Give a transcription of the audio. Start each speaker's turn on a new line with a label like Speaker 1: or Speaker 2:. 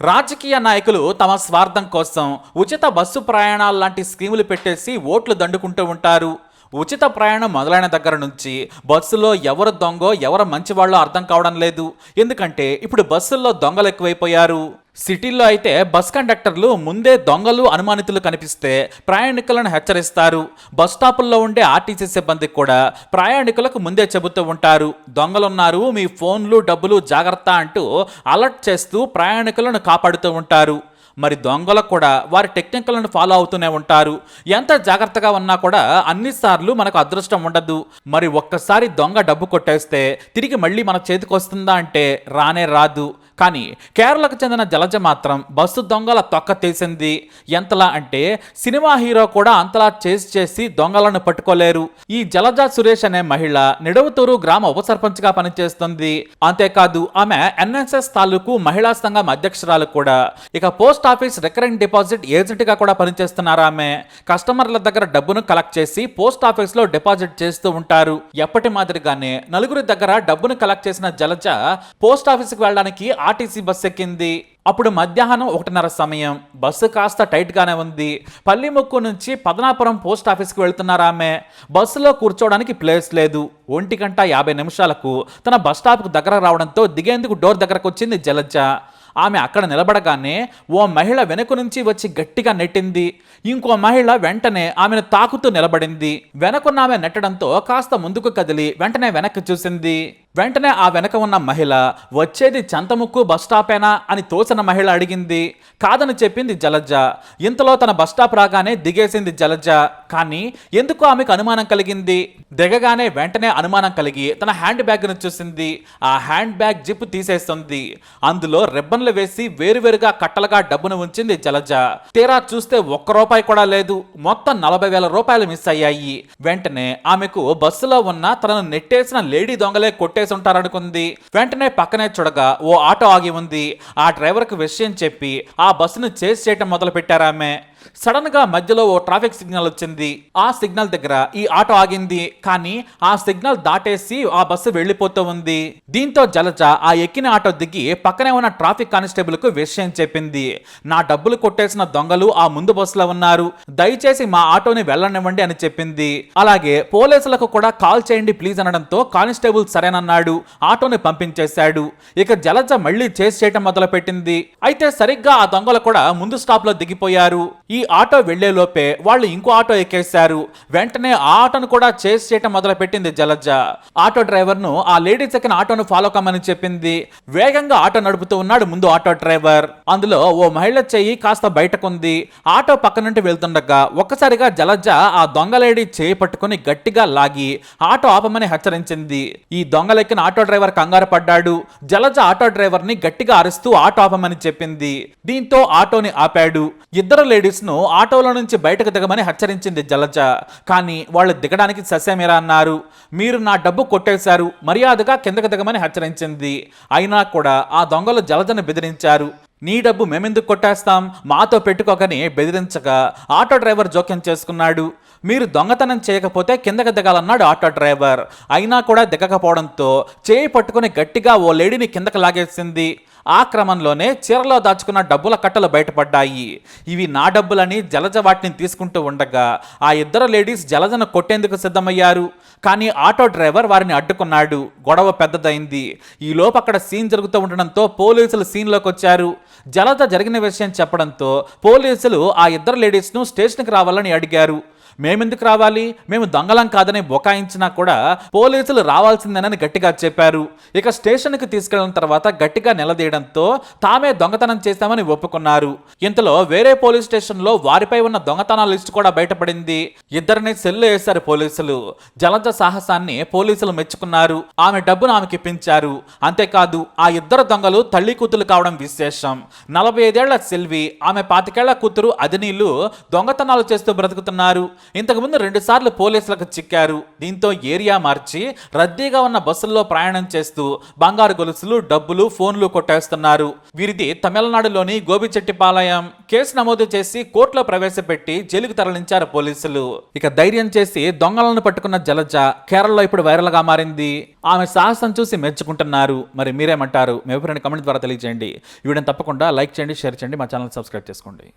Speaker 1: రాజకీయ నాయకులు తమ స్వార్థం కోసం ఉచిత బస్సు ప్రయాణాలు లాంటి స్కీములు పెట్టేసి ఓట్లు దండుకుంటూ ఉంటారు. ఉచిత ప్రయాణం మొదలైన దగ్గర నుంచి బస్సులో ఎవరు దొంగో ఎవరు మంచివాళ్ళో అర్థం కావడం లేదు. ఎందుకంటే ఇప్పుడు బస్సుల్లో దొంగలు ఎక్కువైపోయారు. సిటీల్లో అయితే బస్ కండక్టర్లు ముందే దొంగలు అనుమానితులు కనిపిస్తే ప్రయాణికులను హెచ్చరిస్తారు. బస్ స్టాపుల్లో ఉండే ఆర్టీసీ సిబ్బందికి కూడా ప్రయాణికులకు ముందే చెబుతూ ఉంటారు. దొంగలున్నారు మీ ఫోన్లు డబ్బులు జాగ్రత్త అంటూ అలర్ట్ చేస్తూ ప్రయాణికులను కాపాడుతూ ఉంటారు. మరి దొంగలకు కూడా వారి టెక్నికల్ని ఫాలో అవుతూనే ఉంటారు. ఎంత జాగ్రత్తగా ఉన్నా కూడా అన్నిసార్లు మనకు అదృష్టం ఉండదు. మరి ఒక్కసారి దొంగ డబ్బు కొట్టేస్తే తిరిగి మళ్ళీ మన చేతికి వస్తుందా అంటే రానే రాదు. కానీ కేరళకు చెందిన జలజ మాత్రం బస్సు దొంగల తొక్క తీసింది. ఎంతలా అంటే సినిమా హీరో కూడా అంతలా చేసి చేసి దొంగలను పట్టుకోలేరు. ఈ జలజ సురేష్ అనే మహిళ నిడవతూరు గ్రామ ఉప సర్పంచ్గా పనిచేస్తుంది. అంతేకాదు ఆమె ఎన్ఎస్ఎస్ తాలూకు మహిళా సంఘం అధ్యక్షురాలు కూడా. ఇక పోస్ట్ ఆఫీస్ రికరింగ్ డిపాజిట్ ఏజెంట్గా కూడా పనిచేస్తున్నారు ఆమె. కస్టమర్ల దగ్గర డబ్బును కలెక్ట్ చేసి పోస్ట్ ఆఫీస్లో డిపాజిట్ చేస్తూ ఉంటారు. ఎప్పటి మాదిరిగానే నలుగురి దగ్గర డబ్బును కలెక్ట్ చేసిన జలజ పోస్ట్ ఆఫీస్కి వెళ్ళడానికి ఆర్టీసీ బస్ ఎక్కింది. అప్పుడు మధ్యాహ్నం ఒకటిన్నర సమయం. బస్సు కాస్త టైట్గానే ఉంది. పల్లిముక్కు నుంచి పదనాపురం పోస్ట్ ఆఫీస్కి వెళ్తున్నారు ఆమె. బస్సులో కూర్చోవడానికి ప్లేస్ లేదు. ఒంటి గంట యాభై నిమిషాలకు తన బస్ స్టాప్కు దగ్గర రావడంతో దిగేందుకు డోర్ దగ్గరకు వచ్చింది జలజ. ఆమె అక్కడ నిలబడగానే ఓ మహిళ వెనుక నుంచి వచ్చి గట్టిగా నెట్టింది. ఇంకో మహిళ వెంటనే ఆమెను తాకుతూ నిలబడింది. వెనకున్న ఆమె నెట్టడంతో కాస్త ముందుకు కదిలి వెంటనే వెనక్కి చూసింది. వెంటనే ఆ వెనక ఉన్న మహిళ వచ్చేది చంతముక్కు బస్ స్టాపేనా? అని తోసిన మహిళ అడిగింది. కాదని చెప్పింది జలజ. ఇంతలో తన బస్ స్టాప్ రాగానే దిగేసింది జలజ. కానీ ఎందుకు ఆమెకు అనుమానం కలిగింది? దిగగానే వెంటనే అనుమానం కలిగి తన హ్యాండ్ బ్యాగ్ను చూసింది. ఆ హ్యాండ్ బ్యాగ్ జిప్ తీసేస్తుంది. అందులో రిబ్బన్లు వేసి వేరువేరుగా కట్టలుగా డబ్బును ఉంచింది జలజ. తీరా చూస్తే ఒక్క రూపాయి కూడా లేదు. మొత్తం నలభై వేల రూపాయలు మిస్ అయ్యాయి. వెంటనే ఆమెకు బస్సులో ఉన్న తనను నెట్టేసిన లేడీ దొంగలే చేసి ఉంటారనుకుంది వెంటనే పక్కనే చూడగా ఓ ఆటో ఆగి ఉంది. ఆ డ్రైవర్కు విషయం చెప్పి ఆ బస్సును చేసి చేయటం మొదలు పెట్టారామె సడన్గా మధ్యలో ఓ ట్రాఫిక్ సిగ్నల్ వచ్చింది. ఆ సిగ్నల్ దగ్గర ఈ ఆటో ఆగింది. కానీ ఆ సిగ్నల్ దాటేసి ఆ బస్సు వెళ్ళిపోతూ ఉంది. దీంతో జలజ ఆ ఎక్కిన ఆటో దిగి పక్కనే ఉన్న ట్రాఫిక్ కానిస్టేబుల్కు విషయం చెప్పింది. నా డబ్బులు కొట్టేసిన దొంగలు ఆ ముందు బస్సులో ఉన్నారు. దయచేసి మా ఆటోని వెళ్ళనివ్వండి అని చెప్పింది. అలాగే పోలీసులకు కూడా కాల్ చేయండి ప్లీజ్ అనడంతో కానిస్టేబుల్ సరేనన్నాడు. ఆటోని పంపించేశాడు. ఇక జలజ మళ్ళీ చేసి చేయటం మొదలు పెట్టింది అయితే సరిగ్గా ఆ దొంగలు కూడా ముందు స్టాప్లో దిగిపోయారు. ఈ ఆటో వెళ్ళే లోపే వాళ్ళు ఇంకో ఆటో ఎక్కేశారు. వెంటనే ఆ ఆటోను కూడా చేసి చేయటం మొదలు పెట్టింది జలజ. ఆటో డ్రైవర్ను ఆ లేడీస్ ఎక్కిన ఆటోను ఫాలో కమ్మని చెప్పింది. వేగంగా ఆటో నడుపుతూ ఉన్నాడు ముందు ఆటో డ్రైవర్. అందులో ఓ మహిళ చెయ్యి కాస్త బయటకుంది. ఆటో పక్క నుండి వెళ్తుండగా ఒక్కసారిగా జలజ ఆ దొంగ లేడీ చేయి పట్టుకుని గట్టిగా లాగి ఆటో ఆపమని హెచ్చరించింది. ఈ దొంగలెక్కిన ఆటో డ్రైవర్ కంగారు పడ్డాడు. జలజ ఆటో డ్రైవర్ని గట్టిగా అరుస్తూ ఆటో ఆపమని చెప్పింది. దీంతో ఆటోని ఆపాడు. ఇద్దరు లేడీస్ ను ఆటోలో నుంచి బయటకు దిగమని హెచ్చరించింది జలజ. కానీ వాళ్ళు దిగడానికి ససేమిరా అన్నారు? మీరు నా డబ్బు కొట్టేశారు మర్యాదగా కిందకు దిగమని హెచ్చరించింది. అయినా కూడా ఆ దొంగలు జలజను బెదిరించారు. నీ డబ్బు మేమెందుకు కొట్టేస్తాం? మాతో పెట్టుకోకని బెదిరించగా ఆటో డ్రైవర్ జోక్యం చేసుకున్నాడు. మీరు దొంగతనం చేయకపోతే కిందకి దిగాలన్నాడు ఆటో డ్రైవర్. అయినా కూడా దిగకపోవడంతో చేయి పట్టుకుని గట్టిగా ఓ లేడీని కిందకి లాగేసింది. ఆ క్రమంలోనే చీరలో దాచుకున్న డబ్బుల కట్టలు బయటపడ్డాయి. ఇవి నా డబ్బులని జలజ వాటిని తీసుకుంటూ ఉండగా ఆ ఇద్దరు లేడీస్ జలజను కొట్టేందుకు సిద్ధమయ్యారు. కానీ ఆటో డ్రైవర్ వారిని అడ్డుకున్నాడు. గొడవ పెద్దదైంది. ఈ అక్కడ సీన్ జరుగుతూ ఉండడంతో పోలీసులు సీన్లోకి వచ్చారు. జలజ జరిగిన విషయం చెప్పడంతో పోలీసులు ఆ ఇద్దరు లేడీస్ను స్టేషన్కి రావాలని అడిగారు. మేమెందుకు రావాలి? మేము దొంగలం కాదని బొకాయించినా కూడా పోలీసులు రావాల్సిందేనని గట్టిగా చెప్పారు. ఇక స్టేషన్కి తీసుకెళ్ళిన తర్వాత గట్టిగా నిలదీయడంతో తామే దొంగతనం చేశామని ఒప్పుకున్నారు. ఇంతలో వేరే పోలీస్ స్టేషన్లో వారిపై ఉన్న దొంగతనాల లిస్టు కూడా బయటపడింది. ఇద్దరిని సెల్లు వేశారు పోలీసులు. జలజ సాహసాన్ని పోలీసులు మెచ్చుకున్నారు. ఆమె డబ్బును ఆమెకి ఇప్పించారు. అంతేకాదు ఆ ఇద్దరు దొంగలు తల్లి కూతురు కావడం విశేషం. నలభై ఐదేళ్ళ సెల్వి ఆమె పాతికేళ్ళ కూతురు అదినీలు దొంగతనాలు చేస్తూ బ్రతుకుతున్నారు. ఇంతకుముందు రెండుసార్లు పోలీసులకు చిక్కారు. దీంతో ఏరియా మార్చి రద్దీగా ఉన్న బస్సుల్లో ప్రయాణం చేస్తూ బంగారు గొలుసులు డబ్బులు ఫోన్లు కొట్టేస్తున్నారు. వీరిది తమిళనాడులోని గోబిచెట్టిపాలయం కేసు నమోదు చేసి కోర్టులో ప్రవేశపెట్టి జైలుకు తరలించారు పోలీసులు. ఇక ధైర్యం చేసి దొంగలను పట్టుకున్న జలజ కేరళలో ఇప్పుడు వైరల్గా మారింది. ఆమె సాహసం చూసి మెచ్చుకుంటున్నారు. మరి మీరేమంటారు? మీ అభిప్రాయాన్ని కమెంట్ ద్వారా తెలియజేయండి. ఈ వీడియోని తప్పకుండా లైక్ చేయండి షేర్ చేయండి మా ఛానల్ సబ్స్క్రైబ్ చేసుకోండి.